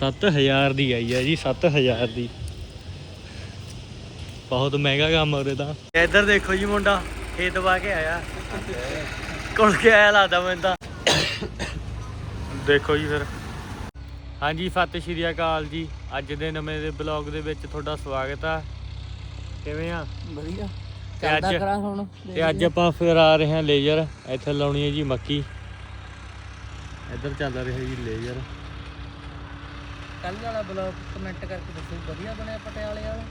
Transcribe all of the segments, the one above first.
7000 ਦੀ ਆਈ ਹੈ ਜੀ 7000 ਦੀ। ਬਹੁਤ ਮਹਿੰਗਾ ਕੰਮ ਹੋ ਰਿਹਾ ਤਾਂ। ਇੱਧਰ ਦੇਖੋ ਜੀ ਮੁੰਡਾ ਖੇਤ ਵਾ ਕੇ ਆਇਆ। ਕੁਲ ਕੇ ਆਇਆ ਲੱਗਦਾ ਮੈਨੂੰ ਤਾਂ। ਦੇਖੋ ਜੀ ਫਿਰ। ਹਾਂਜੀ ਸਤਿ ਸ਼੍ਰੀ ਅਕਾਲ ਜੀ। ਅੱਜ ਦੇ ਨਵੇਂ ਦੇ ਬਲੌਗ ਦੇ ਵਿੱਚ ਤੁਹਾਡਾ ਸਵਾਗਤ ਆ। ਕਿਵੇਂ ਆ? ਵਧੀਆ। ਚੱਲਦਾ ਕਰਾਂ ਹੁਣ। ਤੇ ਅੱਜ ਆਪਾਂ ਫਿਰ ਆ ਰਹੇ ਹਾਂ ਲੇਜ਼ਰ। ਇੱਥੇ ਲਾਉਣੀ ਹੈ ਜੀ ਮੱਕੀ। ਇੱਧਰ ਚੱਲ ਰਿਹਾ ਜੀ ਲੇਜ਼ਰ। ਕੱਲ ਵਾਲਾ ਬਲੌਗ ਕਮੈਂਟ ਕਰਕੇ ਦੱਸੋ ਵਧੀਆ ਬਣਿਆ ਪਟਿਆਲੇ ਵਾਲਾ?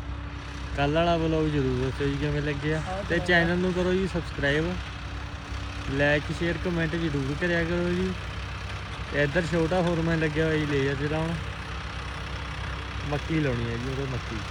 ਕੱਲ ਵਾਲਾ ਵਲੌਗ ਜ਼ਰੂਰ ਦੱਸਿਓ ਜੀ ਕਿਵੇਂ ਲੱਗਿਆ? ਤੇ। ਚੈਨਲ ਨੂੰ ਕਰੋ ਜੀ ਸਬਸਕ੍ਰਾਈਬ ਲਾਈਕ ਸ਼ੇਅਰ ਕਮੈਂਟ ਜ਼ਰੂਰ ਕਰਿਆ ਕਰੋ ਜੀ। ਤੇ ਇੱਧਰ ਛੋਟਾ ਫੋਰਮੈਨ ਲੱਗਿਆ ਹੋਇਆ ਜੀ ਲੇਜ਼ਰ ਚਲਾਉਣ ਮੱਕੀ ਲਾਉਣੀ ਹੈ ਜੀ ਉਹਦੇ ਮੱਕੀ।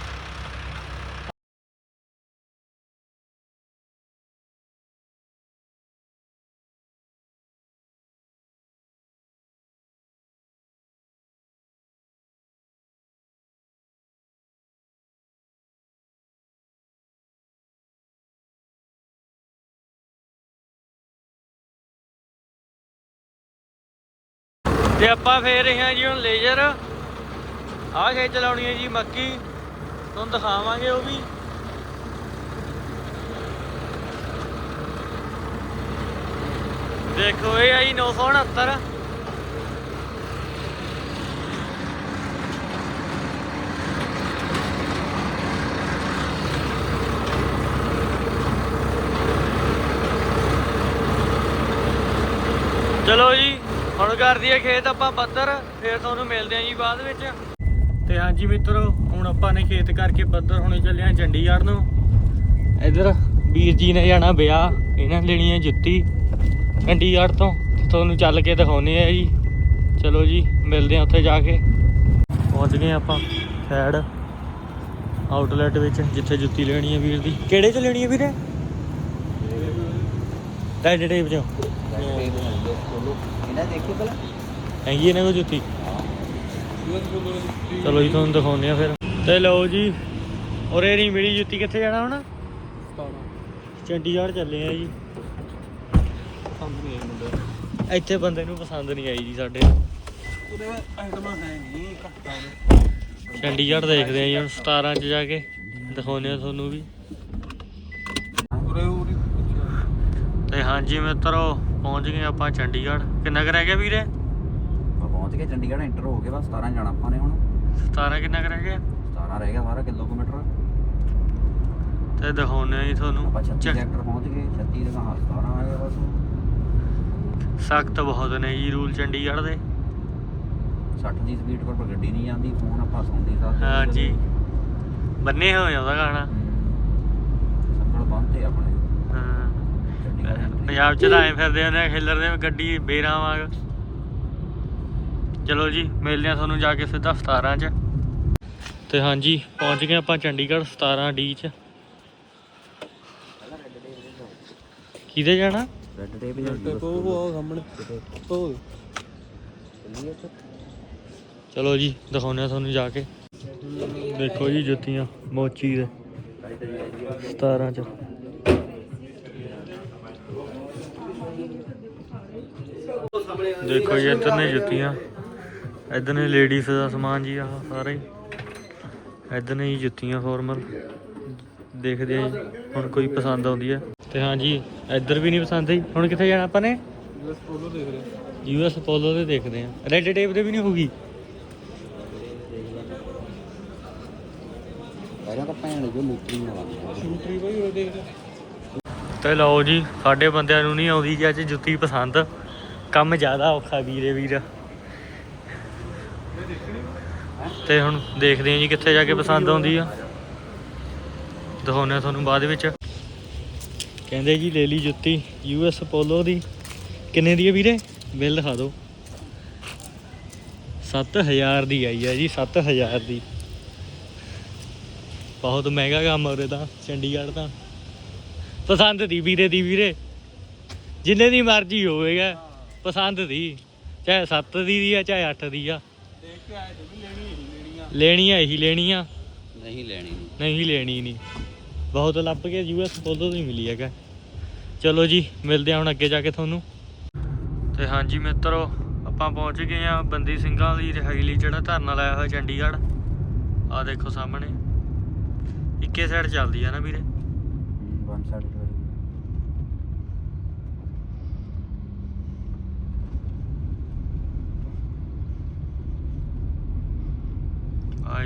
ਤੇ ਆਪਾਂ ਫੇਰ ਰਹੇ ਹਾਂ ਜੀ ਹੁਣ ਲੇਜ਼ਰ ਆਹ ਖੇਤ ਚਲਾਉਣੀ ਹੈ ਜੀ ਮੱਕੀ, ਤੁਹਾਨੂੰ ਦਿਖਾਵਾਂਗੇ ਉਹ ਵੀ। ਦੇਖੋ ਇਹ ਆਈ 969 ਚਲੋ ਜੀ ਹੁਣ ਕਰ ਦਈਏ ਖੇਤ ਆਪਾਂ ਪੱਧਰ, ਫਿਰ ਤੁਹਾਨੂੰ ਮਿਲਦੇ ਆਂ ਜੀ ਬਾਅਦ ਵਿੱਚ। ਤੇ ਹਾਂਜੀ ਮਿੱਤਰੋ, ਹੁਣ ਆਪਾਂ ਨੇ ਖੇਤ ਕਰਕੇ ਪੱਧਰ ਹੁਣੇ ਚੱਲੇ ਆਂ ਚੰਡੀਗੜ੍ਹ ਨੂੰ। ਇਧਰ ਵੀਰ ਜੀ ਨੇ ਜਾਣਾ ਵਿਆਹ, ਇਹਨਾਂ ਨੇ ਲੈਣੀ ਹੈ ਜੁੱਤੀ। ਚੰਡੀਗੜ੍ਹ ਤੋਂ ਤੁਹਾਨੂੰ ਚੱਲ ਕੇ ਦਿਖਾਉਨੇ ਆ ਜੀ। ਚਲੋ ਜੀ, ਮਿਲਦੇ ਆਂ ਉੱਥੇ ਜਾ ਕੇ। ਪਹੁੰਚ ਗਏ ਆਪਾਂ ਸਾਈਡ ਆਊਟਲੈਟ ਵਿੱਚ, ਜਿੱਥੇ ਜੁੱਤੀ ਲੈਣੀ ਹੈ ਵੀਰ ਦੀ। ਕਿਹੜੇ ਚ ਲੈਣੀ ਹੈ ਵੀਰੇ? ਟਾਈਡ ਟੇਪ ਚੋਂ। ਇਹਨਾਂ ਦੇਖੀ ਪਹਿਲਾਂ। ਹੈਗੀ ਇਹਨਾਂ ਕੋਲ ਜੁੱਤੀ ਚਲੋ ਜੀ ਤੁਹਾਨੂੰ ਦਿਖਾਉਂਦੇ ਆ ਫਿਰ। ਤੇ ਲਓ ਜੀ ਔਰੇ ਨਹੀਂ ਮਿਲੀ ਜੁੱਤੀ ਕਿੱਥੇ ਜਾਣਾ ਹੁਣ? ਚੰਡੀਗੜ੍ਹ ਚੱਲੇ ਆ ਜੀ। ਇੱਥੇ ਬੰਦੇ ਨੂੰ ਪਸੰਦ ਨਹੀਂ ਆਈ ਜੀ ਸਾਡੇ। ਉਹਦੇ ਆਈਟਮਾਂ ਹੈ ਨਹੀਂ ਘੱਟਾ ਚੰਡੀਗੜ੍ਹ ਦੇਖਦੇ ਆ ਜੀ ਹੁਣ 17 ਚ ਜਾ ਕੇ। ਦਿਖਾਉਂਦੇ ਆ ਤੁਹਾਨੂੰ ਵੀ। ਤੇ ਹਾਂਜੀ ਮਿੱਤਰੋ ਪਹੁੰਚ ਗਏ ਆਪਾਂ ਚੰਡੀਗੜ੍ਹ। ਕਿੰਨਾ ਕੁ ਰਹਿ ਗਿਆ ਵੀਰੇ? ਪਹੁੰਚ ਗਏ ਚੰਡੀਗੜ੍ਹ ਐਂਟਰ ਹੋ ਗਏ ਬਸ 17 ਜਾਣਾ ਆਪਾਂ ਨੇ ਹੁਣ। 17 ਕਿੰਨਾ ਕੁ ਰਹਿ ਗਿਆ? 17 ਰਹਿ ਗਿਆ ਸਾਰਾ ਕਿਲੋਮੀਟਰ। ਤੇ ਦਿਖਾਉਂਦੇ ਆ ਜੀ ਤੁਹਾਨੂੰ। ਆਪਾਂ 36 ਸੈਕਟਰ ਪਹੁੰਚ ਗਏ 36 ਦੇ ਕਹਾਂ 17 ਆ ਗਿਆ ਬਸ। ਸਖਤ ਬਹੁਤ ਨੇ ਜੀ ਰੂਲ ਚੰਡੀਗੜ੍ਹ ਦੇ। 60 ਦੀ ਸਪੀਡ ਪਰ ਗੱਡੀ ਨਹੀਂ ਜਾਂਦੀ ਫੋਨ ਆਪਾਂ ਸੁਣਦੇ ਸਾਥ ਹਾਂਜੀ ਬੰਨੇ ਹੋਏ ਉਹਦਾ ਗਾਣਾ। ਸੰਗਲ ਬੰਦ ਤੇ ਆਪਣੇ। ਹਾਂ। ਪੰਜਾਬ ਚ ਤਾਂ ਐ ਫਿਰਦੇ ਹੁੰਦੇ ਆ ਖਿੱਲਰਦੇ ਗੱਡੀ, ਬੇਰਾਂ ਵਾਂਗ। ਚਲੋ ਜੀ, ਮਿਲਦੇ ਆ ਤੁਹਾਨੂੰ ਜਾ ਕੇ ਸਿੱਧਾ 17 ਚ। ਤੇ ਹਾਂਜੀ, ਪਹੁੰਚ ਗਏ ਆਪਾਂ ਚੰਡੀਗੜ੍ਹ 17 ਡੀ ਚ। ਕਿਹਦੇ ਜਾਣਾ? ਰੈੱਡ ਟੇਪ ਜਾਂਦੀ ਉਹ ਉਹ ਸਾਹਮਣੇ ਉਹ ਚਲੋ ਜੀ, ਦਿਖਾਉਂਦੇ ਆ ਤੁਹਾਨੂੰ ਜਾ ਕੇ। ਦੇਖੋ ਜੀ ਜੁੱਤੀਆਂ, ਮੋਚੀ ਦੇ। 17 ਚ। ਦੇਖੋ ਜੀ ਇੱਧਰ ਨੇ ਜੁੱਤੀਆਂ। ਇੱਧਰ ਨੇ ਲੇਡੀਜ਼ ਦਾ ਸਮਾਨ ਜੀ ਆਹ ਸਾਰਾ। ਹੀ ਇੱਧਰ ਨੇ ਜੀ ਜੁੱਤੀਆਂ ਫਾਰਮਲ ਦੇਖਦੇ ਆ ਜੀ ਹੁਣ ਕੋਈ ਪਸੰਦ ਆਉਂਦੀ ਹੈ ਤੇ ਹਾਂਜੀ ਇੱਧਰ ਵੀ ਨਹੀਂ ਪਸੰਦ ਆਈ। ਹੁਣ ਕਿੱਥੇ ਜਾਣਾ ਆਪਾਂ ਨੇ? ਬਸ ਫੋਟੋ ਦੇਖ ਰਹੇ ਯੂਐਸ ਪੋਲੋ ਦੇ ਦੇਖਦੇ ਆ। ਰੈੱਡ ਟੇਪ ਦੇ ਵੀ ਨਹੀਂ ਹੋਊਗੀ। ਪਹਿਲਾਂ ਤਾਂ ਭੈਣ ਜੋ ਲੂਟਰੀ ਨਾ ਲਾਉਂਦੇ ਸ਼ੂਟਰੀ ਬਈ ਉਹ ਦੇਖ ਤੇ ਲਓ ਜੀ ਸਾਡੇ ਬੰਦਿਆਂ ਨੂੰ ਨਹੀਂ ਆਉਂਦੀ ਜੀ ਅੱਜ ਜੁੱਤੀ ਪਸੰਦ। ਕੰਮ ਜ਼ਿਆਦਾ ਔਖਾ ਵੀਰੇ ਵੀਰ। ਤੇ ਹੁਣ ਦੇਖਦੇ ਹਾਂ ਜੀ ਕਿੱਥੇ ਜਾ ਕੇ ਪਸੰਦ ਆਉਂਦੀ ਆ। ਦਿਖਾਉਂਦੇ ਹਾਂ ਤੁਹਾਨੂੰ ਬਾਅਦ ਵਿੱਚ। ਕਹਿੰਦੇ ਜੀ ਲੈ ਲਈ ਜੁੱਤੀ ਯੂ ਐਸ ਪੋਲੋ ਦੀ। ਕਿੰਨੇ ਦੀ ਹੈ ਵੀਰੇ? ਬਿੱਲ ਦਿਖਾ ਦਿਓ। 7000 ਦੀ ਆਈ ਹੈ ਜੀ 7000 ਦੀ। ਬਹੁਤ ਮਹਿੰਗਾ ਕੰਮ ਉਰੇ ਤਾਂ, ਚੰਡੀਗੜ੍ਹ ਤਾਂ। ਪਸੰਦ ਦੀ ਵੀਰੇ ਦੀ ਵੀਰੇ। ਜਿੰਨੇ ਦੀ ਮਰਜ਼ੀ ਹੋਵੇਗਾ। ਪਸੰਦ ਦੀ ਚਾਹੇ 7 ਦੀ ਦੀ ਆ ਚਾਹੇ 8 ਦੀ ਆ। ਦੇਖ ਕੇ ਆਏ ਤੇ ਵੀ ਲੈਣੀ ਹੀ ਲੈਣੀ ਆ ਲੈਣੀ ਆ ਇਹੀ ਲੈਣੀ ਆ ਨਹੀਂ ਲੈਣੀ ਨਹੀਂ ਨਹੀਂ ਲੈਣੀ ਨਹੀਂ ਬਹੁਤ ਲੱਭ ਕੇ ਯੂਐਸ ਪੋਲੋ ਤੋਂ ਹੀ ਮਿਲੀ ਹੈਗਾ। ਚਲੋ ਜੀ ਮਿਲਦੇ ਆ ਹੁਣ ਅੱਗੇ ਜਾ ਕੇ ਤੁਹਾਨੂੰ। ਤੇ ਹਾਂਜੀ ਮਿੱਤਰੋ ਆਪਾਂ ਪਹੁੰਚ ਗਏ ਆ ਬੰਦੀ ਸਿੰਘਾਂ ਦੀ ਰਿਹਾਈ ਲਈ ਜਿਹੜਾ ਧਰਨਾ ਲਾਇਆ ਹੋਇਆ ਚੰਡੀਗੜ੍ਹ। ਆ ਦੇਖੋ ਸਾਹਮਣੇ। ਇੱਕੇ ਸਾਈਡ ਚੱਲਦੀ ਆ ਨਾ ਵੀਰੇ? ਵਨ ਸਾਈਡ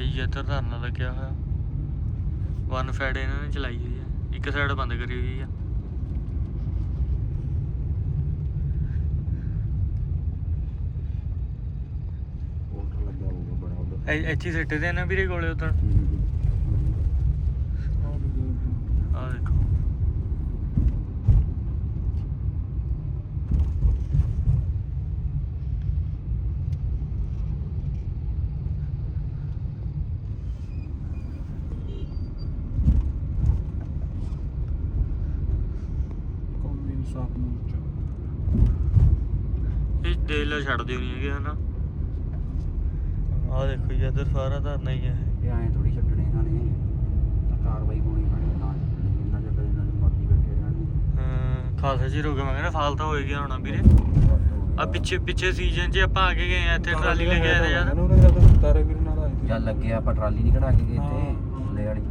ਤੋਂ ਆਈ ਇੱਧਰ ਧਰਨਾ ਲੱਗਿਆ ਹੋਇਆ। ਵਨ ਸਾਈਡ ਇਹਨਾਂ ਨੇ ਚਲਾਈ ਹੋਈ ਹੈ ਇੱਕ ਸਾਈਡ ਬੰਦ ਕਰੀ ਹੋਈ ਆ। ਪੋਸਟਰ ਲੱਗਿਆ ਹੋਊਗਾ ਬੜਾ ਉਹਦਾ ਐ- ਇੱਥੇ ਸਿੱਟੇ ਦੇ ਨਾ ਵੀਰੇ ਕੋਲੇ ਉਦੋਂ ਆ ਦੇਖੋ। ਇਹ ਦੇ ਲਾ ਛੱਡਦੇ ਨਹੀਂ ਹੈਗੇ ਹਨਾ? ਆ ਦੇਖੋ ਜੀ ਇੱਧਰ ਸਾਰਾ ਧਰਨਾ ਹੀ ਹੈ। ਇਹ ਐਂ ਥੋੜੀ ਛੱਡਣੇ ਇਹਨਾਂ ਨੇ। ਤਾਂ ਕਾਰਵਾਈ ਹੋਣੀ ਪੈਣੀ ਨਾ ਇਹਨਾਂ ਜੇ ਕਦੇ ਇਹਨਾਂ ਦੇ ਮਰਜ਼ੀ ਬੈਠੇ ਰਹਿਣ ਹਾਂ ਖਾਸਾ ਹੋ ਗਿਆ ਮੈਂ ਕਹਿੰਦਾ ਫਾਲ ਤਾਂ ਹੋਏਗੀ ਹੋਣਾ ਵੀਰੇ। ਆ ਪਿੱਛੇ ਪਿੱਛੇ ਸੀਜ਼ਨ 'ਚ ਆਪਾਂ ਆ ਕੇ ਗਏ ਆ ਇੱਥੇ ਟਰਾਲੀ ਲੈ ਕੇ ਆਏ ਤੇ ਯਾਰ ਉਹਨੇ ਤਾਰੇ ਵੀਰ ਨਾਲ ਆਏ। ਚੱਲ ਲੱਗੇ ਆਪਾਂ ਟਰਾਲੀ ਨਹੀਂ ਕਢਾ ਕੇ ਗਏ। ਤੇ ਥੱਲੇ ਵਾਲੀ।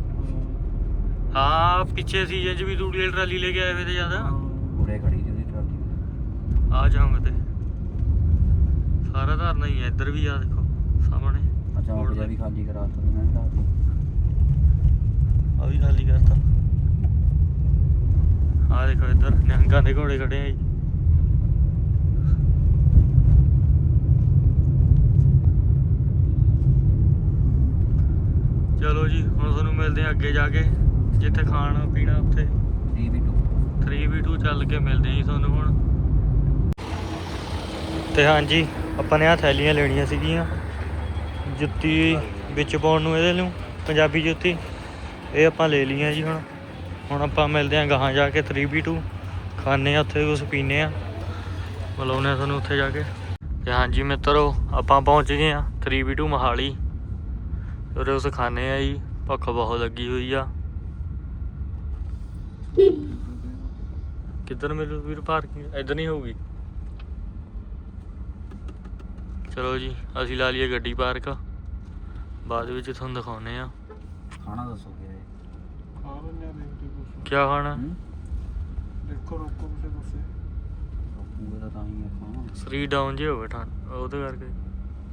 ਹਾਂ ਪਿੱਛੇ ਸੀਜ਼ਨ 'ਚ ਵੀ ਤੂੜੀ ਵਾਲੀ ਟਰਾਲੀ ਲੈ ਕੇ ਆਏ ਹੋਏ ਤੇ ਜ਼ਿਆਦਾ। ਉਰੇ ਖੜੀ ਸੀ ਉਹਦੀ ਟਰਾਲੀ। ਆ ਜਾਵਾਂਗੇ ਤੇ। ਸਾਰਾ ਧਰਨਾ ਹੀ ਹੈ ਇੱਧਰ ਵੀ ਆ ਦੇਖੋ ਸਾਹਮਣੇ। ਅੱਛਾ ਉਹ ਵੀ ਖਾਲੀ ਕਰਾ ਤਾ ਇਹਨਾਂ ਨੇ ਰਾਤ ਨੂੰ ਆ ਵੀ ਖਾਲੀ ਕਰਤਾ। ਆ ਦੇਖੋ ਇੱਧਰ ਨਿਹੰਗਾਂ ਦੇ ਘੋੜੇ ਖੜੇ ਆ ਜੀ। ਚਲੋ ਜੀ ਹੁਣ ਤੁਹਾਨੂੰ ਮਿਲਦੇ ਆ ਅੱਗੇ ਜਾ ਕੇ ਜਿੱਥੇ ਖਾਣਾ ਪੀਣਾ ਉੱਥੇ। 3v2 3v2 ਚੱਲ ਕੇ ਮਿਲਦੇ ਆ ਜੀ ਤੁਹਾਨੂੰ ਹੁਣ। ਤੇ ਹਾਂਜੀ ਆਪਾਂ ਨੇ ਆ ਥੈਲੀਆਂ ਲੈਣੀਆਂ ਸੀਗੀਆਂ, ਜੁੱਤੀ ਵਿੱਚ ਪਾਉਣ ਨੂੰ ਇਹਦੇ ਨੂੰ, ਪੰਜਾਬੀ ਜੁੱਤੀ, ਇਹ ਆਪਾਂ ਲੈ ਲਈਆਂ ਜੀ ਹੁਣ। ਹੁਣ ਆਪਾਂ ਮਿਲਦੇ ਆਂ ਗਾਹਾਂ ਜਾ ਕੇ 3v2 ਖਾਣੇ ਆ ਉੱਥੇ ਕੁਛ ਪੀਨੇ ਆ ਬੁਲਾਉਨੇ ਆ ਤੁਹਾਨੂੰ ਉੱਥੇ ਜਾ ਕੇ। ਤੇ ਹਾਂਜੀ ਮਿੱਤਰੋ, ਆਪਾਂ ਪਹੁੰਚ ਗਏ ਆ 3v2 ਮਹਾਲੀ। ਉਰੇ ਉਸ ਖਾਣੇ ਆ ਜੀ, ਭੁੱਖ ਬਹੁਤ ਲੱਗੀ ਹੋਈ ਆ। ਕਿੱਧਰ ਮਿਲੂ ਵੀਰ ਪਾਰਕਿੰਗ ਇੱਧਰ ਨਹੀਂ ਹੋਊਗੀ? ਚਲੋ ਜੀ ਅਸੀਂ ਲਾ ਲਈਏ ਗੱਡੀ ਪਾਰਕ। ਬਾਅਦ ਵਿੱਚ ਤੁਹਾਨੂੰ ਦਿਖਾਉਨੇ ਆ ਖਾਣਾ ਦੱਸੋ ਕੀ ਹੈ? ਖਾ ਲੈਣੇ ਆ ਕੁਛ। ਕੀ ਖਾਣਾ? ਹੂੰ? ਦੇਖੋ ਰੋਕੋ ਕਿਸੇ ਪਾਸੇ। ਪੂਰਾ ਤਾਂ ਤਾਂ ਹੀ ਆ ਖਾਣਾ। ਸਰੀਰ ਡਾਊਨ ਜੇ ਹੋਵੇ ਠੰਡ ਉਹਦੇ ਕਰਕੇ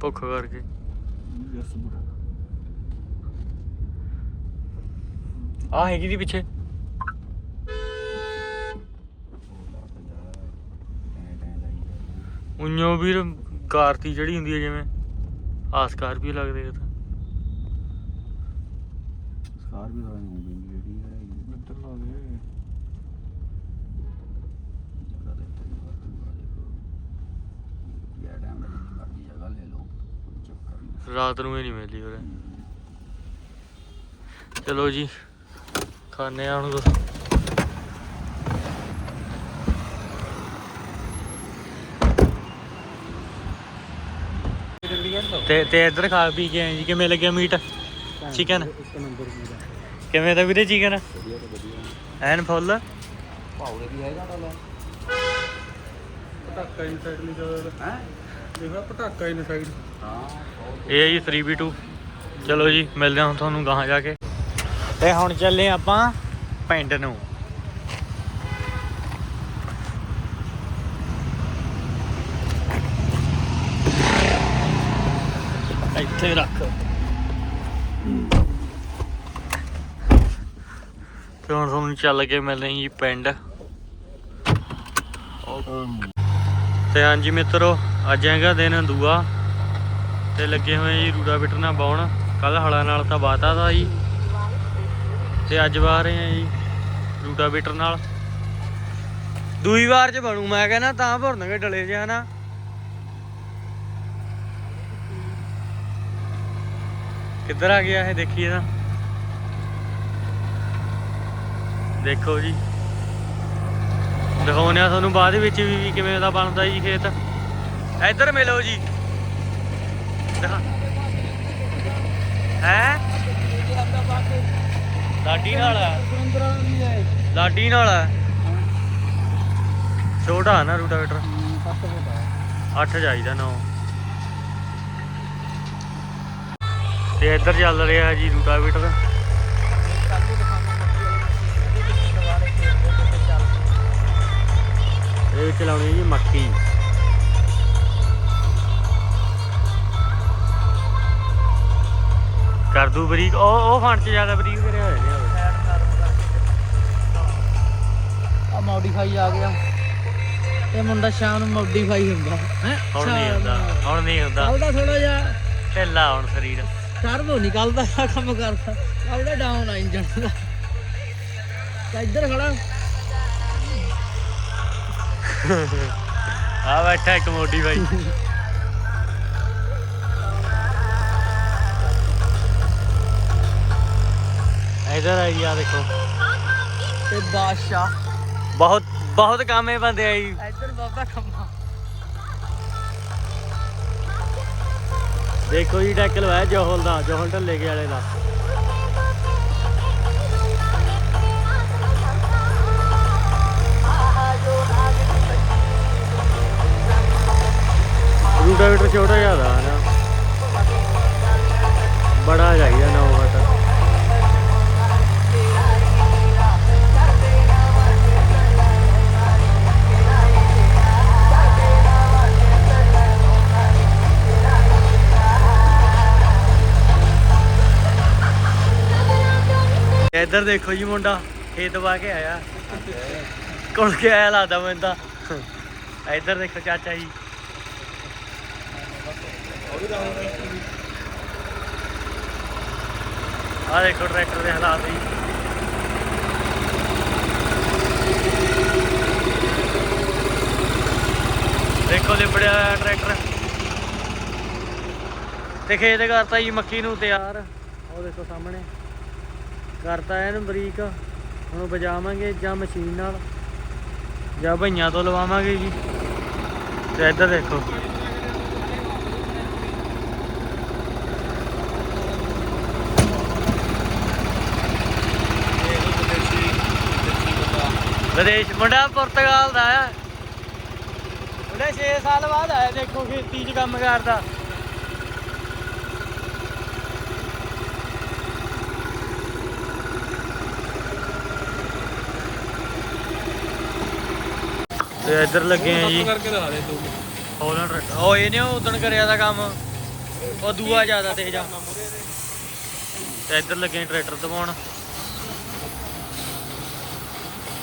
ਭੁੱਖ ਕਰਕੇ। ਯਸ ਬੁਰਾ। ਆ ਹੈਗੀ ਦੀ ਪਿੱਛੇ। ਉਹ ਲੱਗ ਜਾ ਟੈਂ ਟੈਂ ਲਾਈ ਜਾ ਉਈਓ ਵੀਰ ਕਾਰਤੀ ਜਿਹੜੀ ਹੁੰਦੀ ਹੈ ਜਿਵੇਂ ਆ ਸਕਾਰਪੀਓ ਲੱਗਦੇ ਆ ਤਾਂ। ਸਕਾਰ ਵੀ ਹੋਣੀ ਹੋਊਗੀ ਜਿਹੜੀ ਕਰਾਈ ਮਿੱਤਰ ਲਾ ਦੇ। ਜਗ੍ਹਾ ਦੇ ਤੇ ਵਰਤੂਗਾ ਦੇਖੋ ਯਾ ਟਾਈਮ ਦਾ ਜਿੰਨੀ ਮਰਜ਼ੀ ਜਗ੍ਹਾ ਲੈ ਲਓ ਕੋਈ ਚੱਕਰ ਨਹੀਂ। ਰਾਤ ਨੂੰ ਹੀ ਨਹੀਂ ਮਿਲਦੀ ਉਰੇ। ਚਲੋ ਜੀ ਖਾਣੇ ਆ ਹੁਣ। ਕੁਛ ਤੋਂ ਤੇ ਇੱਧਰ ਖਾ ਪੀ ਕੇ ਆਏ ਜੀ ਕਿਵੇਂ ਲੱਗਿਆ ਮੀਟ? ਚਿਕਨ ਇੱਕ ਨੰਬਰ ਪੂਰਾ ਕਿਵੇਂ ਦਾ ਵੀਰੇ ਚਿਕਨ ਵਧੀਆ ਤਾਂ ਵਧੀਆ। ਐਨ ਫੁੱਲ? ਭਾਉਰੇ ਵੀ ਹੈਗਾ ਤਾਂ ਪਟਾਕਾ ਇਨ ਸਾਈਡ ਲਈ ਜਾ ਹੈ? ਦੇਖਾ ਪਟਾਕਾ ਇਨ ਸਾਈਡ ਹਾਂ ਇਹ ਹੈ ਜੀ 3v2 ਚਲੋ ਜੀ ਮਿਲਦੇ ਹਾਂ ਤੁਹਾਨੂੰ ਗਾਹਾਂ ਜਾ ਕੇ। ਤੇ ਹੁਣ ਚੱਲੇ ਆਪਾਂ ਪਿੰਡ ਨੂੰ। ਇੱਥੇ ਰੱਖ। ਤੇ ਹੁਣ ਤੁਹਾਨੂੰ ਚੱਲ ਕੇ ਮਿਲਦੇ ਜੀ ਪਿੰਡ। ਤੇ ਹਾਂਜੀ ਮਿੱਤਰੋ, ਅੱਜ ਹੈਗਾ ਦਿਨ ਦੂਆ। ਤੇ ਲੱਗੇ ਹੋਏ ਜੀ ਰੂੜਾ ਬਿਟਣਾ ਬਾਉਣ। ਕੱਲ ਹਲਾ ਨਾਲ ਤਾਂ ਬਾਤਾ ਦਾ ਜੀ। ਤੇ ਅੱਜ ਵਾਹ ਰਹੇ ਆ ਜੀ ਰੂਟਾ ਬਿਟਰ ਨਾਲ। ਦੂਈ ਵਾਰ ਚ ਬਣੂ, ਮੈਂ ਕਹਿੰਦਾ ਤਾਂ ਭਰਨਗੇ ਡਲੇ ਜੇ, ਹਨਾ। ਕਿੱਧਰ ਆ ਗਿਆ ਇਹ ਦੇਖੀਏ ਤਾਂ। ਦੇਖੋ ਜੀ। ਦਿਖਾਉਂਦੇ ਆ ਤੁਹਾਨੂੰ ਬਾਅਦ ਵਿੱਚ ਵੀ ਕਿਵੇਂ ਦਾ ਬਣਦਾ ਜੀ ਖੇਤ। ਇੱਧਰ ਮਿਲੋ ਜੀ। ਹੈ? ਲਾਡੀ ਨਾਲ ਹੈ ਲਾਡੀ ਨਾਲ ਹੈ ਛੋਟਾ ਨਾ ਰੂਟਾਵੇਟਰ। 8 ਚਾਹੀਦਾ 9 ਤੇ ਇੱਧਰ ਚੱਲ ਰਿਹਾ ਜੀ ਰੂਟਾਵੀਟਰ। ਇਹ ਵਿੱਚ ਲਾਉਣੀ ਜੀ ਮੱਕੀ। ਕਰ ਦੂ ਬਰੀਕ। ਉਹ ਉਹ ਫੰਡ ਚ ਜ਼ਿਆਦਾ ਬਰੀਕ ਕਰਿਆ ਹੋਇਆ ਨੇ ਆ ਮੋਡੀਫਾਈ ਆ ਗਿਆ। ਇਹ ਮੁੰਡਾ ਸ਼ਾਮ ਨੂੰ ਮੋਡੀਫਾਈ ਹੁੰਦਾ। ਹੈ ਹੁਣ ਨਹੀਂ ਹੁੰਦਾ ਹੁਣ ਨਹੀਂ ਹੁੰਦਾ। ਕੱਲ ਦਾ ਥੋੜਾ ਜਿਹਾ। ਢਿੱਲਾ ਹੁਣ ਸਰੀਰ। ਟਰਬੋ ਨਿਕਲਦਾ ਆ ਕੰਮ ਕਰਦਾ। ਕੱਲ ਦਾ ਡਾਊਨ ਆ ਇੰਜਨ ਦਾ। ਤਾਂ ਇੱਧਰ ਖੜਾ। ਆ ਬੈਠਾ ਇੱਕ ਮੋਡੀ ਬਾਈ। ਇਧਰ ਆਈ ਆ ਦੇਖੋ। ਤੇ ਬਾਦਸ਼ਾਹ। ਬਹੁਤ ਬਹੁਤ ਕਾਮੇ ਬੰਦੇ ਆਈ ਇੱਧਰ ਬਾਬਾ ਖੰਮਾ। ਦੇਖੋ ਜੀ ਟੈਕ ਲਵਾਇਆ ਜੋਹਲ ਦਾ, ਜੋਹਲ ਢੱਲੇ ਕੇ ਵਾਲੇ ਦਾ। ਰੂਟਾਵੇਟਰ ਛੋਟਾ ਜ਼ਿਆਦਾ ਹੈ ਨਾ। ਬੜਾ ਚਾਹੀਦਾ ਨਾ ਇੱਧਰ ਦੇਖੋ ਜੀ ਮੁੰਡਾ, ਖੇਤ ਵਾ ਕੇ ਆਇਆ। ਕੁਲ ਕੇ ਆਇਆ ਲੱਗਦਾ ਮੈਨੂੰ ਤਾਂ। ਇੱਧਰ ਦੇਖੋ ਚਾਚਾ ਜੀ। ਆ ਦੇਖੋ ਟਰੈਕਟਰ ਦੇ ਹਾਲਾਤ ਜੀ। ਦੇਖੋ ਲਿਬੜਿਆ ਹੋਇਆ ਟਰੈਕਟਰ। ਤੇ ਖੇਤ ਕਰਤਾ ਜੀ ਮੱਕੀ ਨੂੰ ਤਿਆਰ। ਉਹ ਦੇਖੋ ਸਾਹਮਣੇ। ਕਰਤਾ ਇਹਨੂੰ ਬਰੀਕ। ਹੁਣ ਵਜਾਵਾਂਗੇ ਜਾਂ ਮਸ਼ੀਨ ਨਾਲ। ਜਾਂ ਭਈਆਂ ਤੋਂ ਲਵਾਵਾਂਗੇ ਜੀ। ਤੇ ਇੱਧਰ ਦੇਖੋ। ਵਿਦੇਸ਼ ਮੁੰਡਾ ਪੁਰਤਗਾਲ ਦਾ ਆ ਮੁੰਡਾ 6 ਸਾਲ ਬਾਅਦ ਆਇਆ ਦੇਖੋ ਖੇਤੀ 'ਚ ਕੰਮ ਕਰਦਾ। ਤੇ ਇੱਧਰ ਲੱਗੇ ਆ ਜੀ। ਕਰਕੇ ਦਿਖਾ ਦੇ ਤੂੰ। ਉਹ ਇਹਨੇ ਉਦਣ ਕਰਿਆ ਦਾ ਕੰਮ। ਉਹ ਦੂਆ ਜ਼ਿਆਦਾ ਤੇਜ਼ ਆ। ਤੇ ਇੱਧਰ ਲੱਗੇ ਆ ਟਰੈਕਟਰ ਦਬਾਉਣ।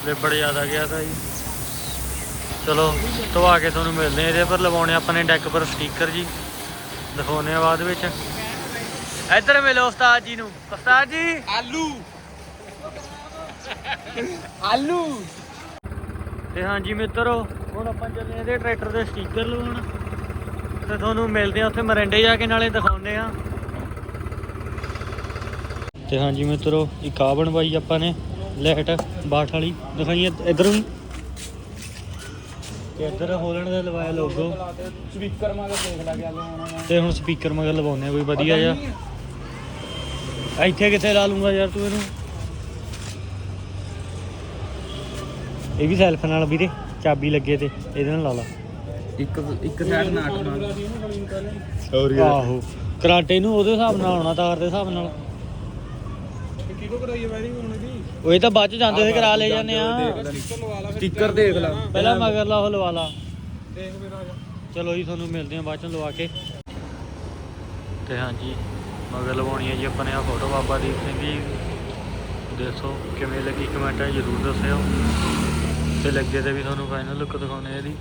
ਲਿਬੜ ਜ਼ਿਆਦਾ ਗਿਆ ਤਾਂ ਜੀ। ਚਲੋ ਧਵਾ ਕੇ ਤੁਹਾਨੂੰ ਮਿਲਦੇ ਆ ਇਹਦੇ ਪਰ ਲਵਾਉਣੇ ਆਪਾਂ ਨੇ ਡੈਕ ਪਰ ਸਟicker ਜੀ। ਦਿਖਾਉਣੇ ਆ ਬਾਅਦ ਵਿੱਚ। ਇੱਧਰ ਮਿਲੋ ਉਸਤਾਦ ਜੀ ਨੂੰ। ਉਸਤਾਦ ਜੀ! ਆਲੂ। ਆਲੂ। ਤੇ ਹਾਂਜੀ ਮਿੱਤਰੋ ਹੁਣ ਆਪਾਂ ਚੱਲੇ ਇਹਦੇ ਟਰੈਕਟਰ ਦੇ ਸਟicker ਲਵਾਉਣ। ਤੇ ਤੁਹਾਨੂੰ ਮਿਲਦੇ ਆ ਉੱਥੇ ਮਰਿੰਡੇ ਜਾ ਕੇ ਨਾਲੇ ਦਿਖਾਉਂਦੇ ਆ ਤੇ ਹਾਂਜੀ ਮਿੱਤਰੋ ਇੱਕ ਆ ਬਣਵਾਈ ਆਪਾਂ ਨੇ ਲਾਈਟ ਬਾਠ ਵਾਲੀ। ਦਿਖਾਈਏ ਇਧਰ ਨੂੰ ਤੇ ਇਧਰ ਹੋਲਣ ਦਾ ਲਵਾਇਆ ਲੋਗੋ ਸਪੀਕਰ ਮਗਰ ਦੇਖ ਲੈ ਗਿਆ ਤੇ ਹੁਣ ਸਪੀਕਰ ਮਗਰ ਲਵਾਉਂਦੇ ਆ ਕੋਈ ਵਧੀਆ ਜਿਹਾ। ਇੱਥੇ ਕਿੱਥੇ ਲਾ ਲੂੰਗਾ ਯਾਰ ਤੂੰ ਇਹਨੂੰ? ਇਹ ਵੀ ਸੈਲਫ ਨਾਲ ਵੀਰੇ ਚਾਬੀ ਲੱਗੇ ਤੇ ਇਹਦੇ ਨਾਲ ਲਾ ਲਾ। ਇੱਕ ਇੱਕ ਸਾਈਡ ਨਾ ਅੱਠ ਨਾਲ। ਆਹੋ ਕਰਾਟੇ ਨੂੰ ਉਹਦੇ ਹਿਸਾਬ ਨਾਲ ਆਉਣਾ ਤਾਰ ਦੇ ਹਿਸਾਬ ਨਾਲ। ਕਿਲੋ ਕਰਾਈਏ ਵਾਇਰਿੰਗ ਹੁਣ ਦੀ ਉਹ ਇਹ ਤਾਂ ਬਾਅਦ ਚ ਜਾਂਦੇ ਹੋਏ ਕਰਾ ਲੈ ਜਾਂਦੇ ਆ। ਸਟicker ਦੇਖ ਲੈ ਪਹਿਲਾਂ ਮਗਰ ਲਾ ਉਹ ਲਵਾ ਲਾ। ਦੇਖ ਮੇਰਾ ਚਲੋ ਜੀ ਤੁਹਾਨੂੰ ਮਿਲਦੇ ਆ ਬਾਅਦ ਚ ਲਵਾ ਕੇ। ਤੇ ਹਾਂਜੀ ਮਗਰ ਲਵਾਉਣੀ ਹੈ ਜੀ ਆਪਾਂ ਨੇ ਆ ਫੋਟੋ ਬਾਬਾ ਦੀਪ ਸਿੰਘ ਜੀ। ਦੱਸੋ ਕਿਵੇਂ ਲੱਗੀ ਕਮੈਂਟਾਂ ਜ਼ਰੂਰ ਦੱਸਿਓ। ਤੇ ਲੱਗੇ ਤੇ ਵੀ ਤੁਹਾਨੂੰ ਫਾਈਨਲ ਲੁੱਕ ਦਿਖਾਉਣੇ ਇਹਦੀ।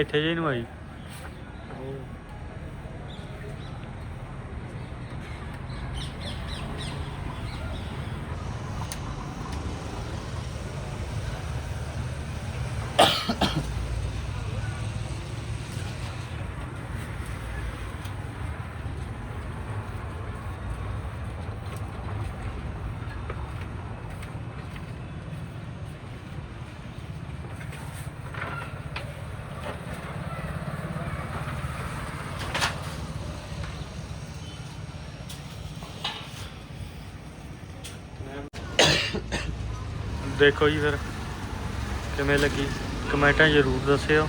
ਇੱਥੇ ਜੇ ਨੂੰ ਆਈ। ਦੇਖੋ ਜੀ ਫਿਰ ਕਿਵੇਂ ਲੱਗੀ। ਕਮੈਂਟਾਂ ਜ਼ਰੂਰ ਦੱਸਿਓ।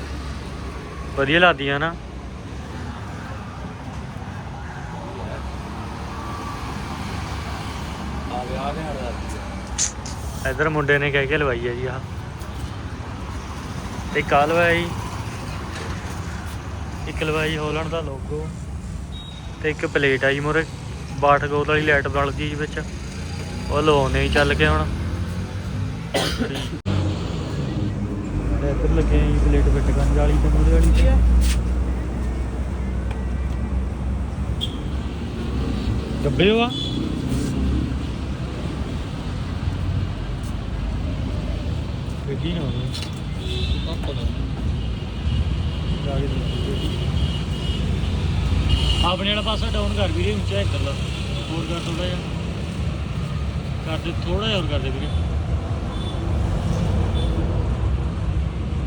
ਵਧੀਆ ਲੱਗਦੀਆਂ ਨਾ ਆ ਵਿਆਹ ਇਧਰ ਮੁੰਡੇ ਨੇ ਕਹਿ ਕੇ ਲਵਾਈ ਹੈ ਜੀ ਆਹ। ਇੱਕ ਆ ਲਵਾਈ ਇੱਕ ਲਵਾਈ ਹੋਲਣ ਦਾ ਲੋਗੋ ਤੇ ਇੱਕ ਪਲੇਟ ਆਈ ਮੋਰੇ। ਬਾਠ ਗੋਲ ਵਾਲੀ ਲਾਈਟ ਬਲਦੀ ਜੀ ਵਿੱਚ। ਉਹ ਲਵਾਉਣੇ ਚੱਲ ਕੇ ਹੁਣ। ਇੱਧਰ ਲੱਗੇ ਆ ਜੀ ਪਲੇਟ ਫਿੱਟ ਕਰਨ ਵਾਲੀ ਤੇ ਮੂਰੇ ਵਾਲੀ ਤੇ ਗੱਬੇ ਵਾ ਗੱਡੀ ਨਾ ਹੋਣੀ ਜਾ ਕੇ ਦੇਖੀਏ। ਆਪਣੇ ਵਾਲਾ ਪਾਸਾ ਡਾਊਨ ਕਰ ਵੀਰੇ, ਉੱਚਾ ਇੱਧਰਲਾ ਹੋਰ ਕਰ ਥੋੜਾ ਜਿਹਾ ਕਰ ਦੇ ਥੋੜਾ ਜਿਹਾ ਹੋਰ ਕਰ ਦੇ ਵੀਰੇ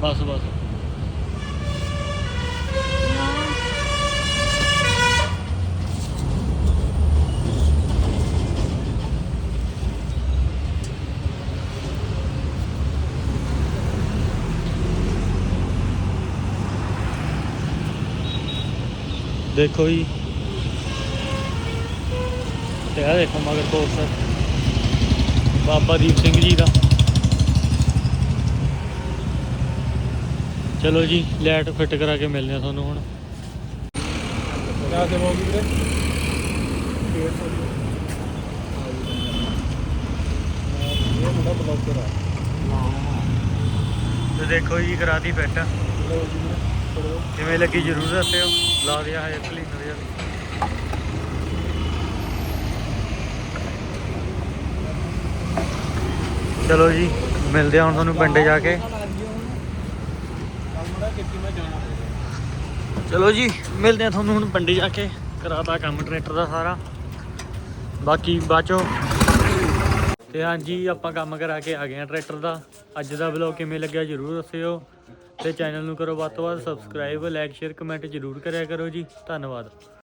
ਬਸ ਬਸ। ਦੇਖੋ ਜੀ। ਤੇ ਆ ਦੇਖੋ ਮਗਰ ਪੋਸਟਰ ਬਾਬਾ ਦੀਪ ਸਿੰਘ ਜੀ ਦਾ। ਚਲੋ ਜੀ ਲਾਈਟ ਫਿੱਟ ਕਰਾ ਕੇ ਮਿਲਦੇ ਆ ਤੁਹਾਨੂੰ ਹੁਣ। ਕਿਆ ਦੇਵੋਗੇ ਵੀਰੇ 150 ਇਹ ਮੁੰਡਾ ਬਲੌਕਰ ਆ ਤੇ ਦੇਖੋ ਜੀ, ਕਰਾਤੀ ਫਿੱਟ। ਜਿਵੇਂ ਲੱਗੀ ਜ਼ਰੂਰ ਦੱਸਿਓ। ਲਾ ਦਿਆ ਹੈ ਕਲੀਨਰ ਜਿਹਾ ਚਲੋ ਜੀ, ਮਿਲਦੇ ਆ ਹੁਣ ਤੁਹਾਨੂੰ ਪਿੰਡ ਜਾ ਕੇ। ਕੰਮ ਕਿੱਥੇ ਮੈਂ ਜਾਣਾ ਚਲੋ ਜੀ, ਮਿਲਦੇ ਆ ਤੁਹਾਨੂੰ ਹੁਣ ਪਿੰਡ ਜਾ ਕੇ, ਕਰਾਤਾ ਕੰਮ ਟਰੈਕਟਰ ਦਾ ਸਾਰਾ। ਬਾਕੀ ਬਾਚੋ ਤੇ ਹਾਂਜੀ, ਆਪਾਂ ਕੰਮ ਕਰਾ ਕੇ ਆ ਗਏ ਆ ਟਰੈਕਟਰ ਦਾ। ਅੱਜ ਦਾ ਵਲੌਗ ਕਿਵੇਂ ਲੱਗਿਆ ਜਰੂਰ ਦੱਸਿਓ। ਤੇ ਚੈਨਲ ਨੂੰ ਕਰੋ ਵੱਧ ਤੋਂ ਵੱਧ ਸਬਸਕ੍ਰਾਈਬ ਲਾਈਕ ਸ਼ੇਅਰ ਕਮੈਂਟ ਜਰੂਰ ਕਰਿਆ ਕਰੋ ਜੀ। ਧੰਨਵਾਦ।